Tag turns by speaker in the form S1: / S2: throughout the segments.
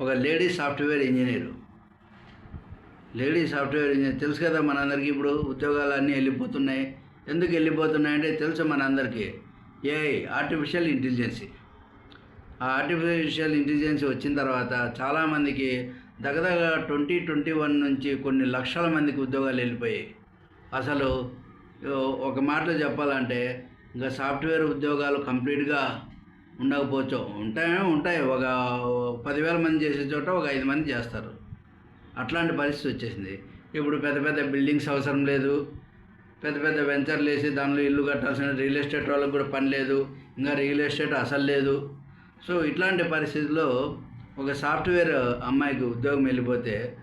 S1: ఒక lady software engineer. Lady software engineer. తెలుసు కదా మనందరికీ ఇప్పుడు ఉద్యోగాలు అన్నీ వెళ్ళిపోతున్నాయి. ఎందుకు వెళ్ళిపోతున్నాయంటే తెలుసు మనందరికీ. ఏ ఆర్టిఫిషియల్ ఇంటెలిజెన్సీ ఆ ఆర్టిఫిషియల్ ఇంటెలిజెన్స్ వచ్చిన తర్వాత చాలామందికి దగ్గర ట్వంటీ ట్వంటీ వన్ నుంచి కొన్ని లక్షల మందికి ఉద్యోగాలు వెళ్ళిపోయాయి. అసలు ఒక మాటలో చెప్పాలంటే ఇంకా సాఫ్ట్వేర్ ఉద్యోగాలు కంప్లీట్గా ఉండకపోవచ్చు. ఉంటాయి? ఉంటాయి. ఒక పదివేల మంది చేసే చోట ఒక ఐదు మంది చేస్తారు. అట్లాంటి పరిస్థితి వచ్చేసింది. ఇప్పుడు పెద్ద పెద్ద బిల్డింగ్స్ అవసరం లేదు. పెద్ద పెద్ద వెంచర్లు వేసి దానిలో ఇల్లు కట్టాల్సిన రియల్ ఎస్టేట్ వాళ్ళకి కూడా పని లేదు. ఇంకా రియల్ ఎస్టేట్ అసలు లేదు. సో ఇట్లాంటి పరిస్థితుల్లో ఒక సాఫ్ట్వేర్ అమ్మాయికి ఉద్యోగం వెళ్ళిపోతే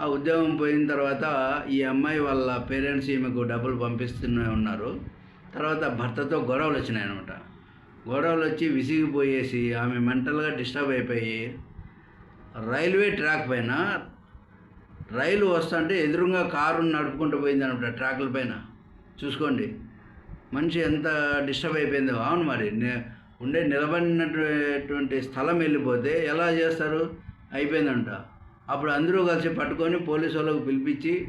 S1: ఆ ఉద్యోగం పోయిన తర్వాత ఈ అమ్మాయి వాళ్ళ పేరెంట్స్ ఈమెకు డబ్బులు పంపిస్తూనే ఉన్నారు. తర్వాత భర్తతో గొడవలు వచ్చినాయి అనమాట గొడవలు వచ్చి విసిగిపోయేసి ఆమె మెంటల్గా డిస్టర్బ్ అయిపోయి రైల్వే ట్రాక్ పైన రైలు వస్తుంటే ఎదురుగా కారు నడుపుకుంటూ పోయింది అనమాట ట్రాకుల పైన. చూసుకోండి. మనిషి ఎంత డిస్టర్బ్ అయిపోయిందో. అవును మరి. నే- ఉండే నిలబడినటువంటి స్థలం వెళ్ళిపోతే ఎలా చేస్తారు? అయిపోయిందంట. అప్పుడు అందరూ కలిసి పట్టుకొని పోలీసు వాళ్ళకు పిలిపించి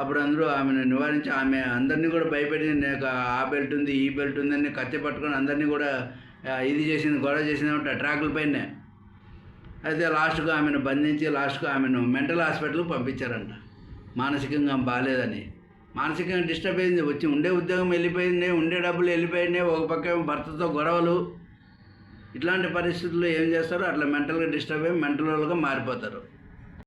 S1: అప్పుడు అందరూ ఆమెను నివారించి ఆమె అందరినీ కూడా భయపెట్టి నాకు ఆ బెల్ట్ ఉంది ఈ బెల్ట్ ఉంది అని కత్తి పట్టుకొని అందరినీ కూడా ఇది చేసింది గొడవ చేసింది ట్రాకుల పైనే. అయితే లాస్ట్కు ఆమెను బంధించి లాస్ట్కు ఆమెను మెంటల్ హాస్పిటల్కి పంపించారంట. మానసికంగా బాగాలేదని మానసికంగా డిస్టర్బ్ అయింది వచ్చి ఉండే ఉద్యోగం వెళ్ళిపోయింది ఉండే డబ్బులు వెళ్ళిపోయినాయి ఒక పక్క భర్తతో గొడవలు. ఇట్లాంటి పరిస్థితుల్లో ఏం చేస్తారో అట్లా మెంటల్గా డిస్టర్బ్ అయ్యి మెంటల్ వాళ్ళుగా మారిపోతారు.